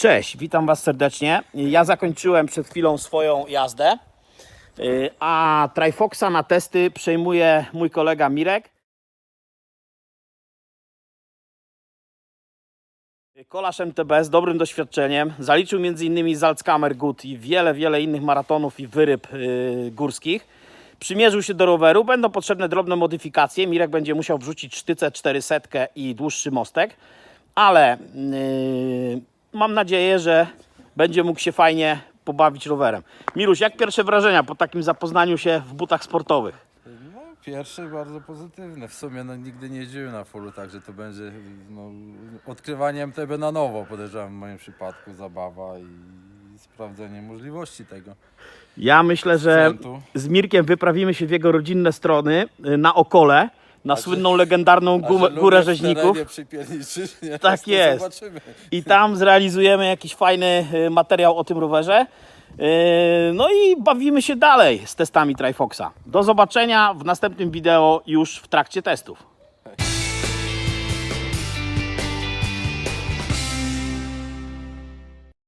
Cześć, witam Was serdecznie. Ja zakończyłem przed chwilą swoją jazdę, yy, a Trifoxa na testy przejmuje mój kolega Mirek. Kolarz MTB z dobrym doświadczeniem. Zaliczył m.in. Salzkammer Gut i wiele, wiele innych maratonów i wyryb yy, górskich. Przymierzył się do roweru. Będą potrzebne drobne modyfikacje. Mirek będzie musiał wrzucić sztycę 400 i dłuższy mostek, ale yy, mam nadzieję, że będzie mógł się fajnie pobawić rowerem. Miruś, jak pierwsze wrażenia po takim zapoznaniu się w butach sportowych? No, pierwsze bardzo pozytywne. W sumie no, nigdy nie jeździłem na fullu, także to będzie no, odkrywanie MTB na nowo, podejrzewam w moim przypadku, zabawa i sprawdzenie możliwości tego. Ja myślę, że sprzętu. z Mirkiem wyprawimy się w jego rodzinne strony y, na Okole, na że- słynną legendarną lubię górę rzeźników. nie? Tak To jest. Zobaczymy. I tam zrealizujemy jakiś fajny y, materiał o tym rowerze. Y, No i bawimy się dalej z testami Trifoxa. Do zobaczenia w następnym wideo już w trakcie testów.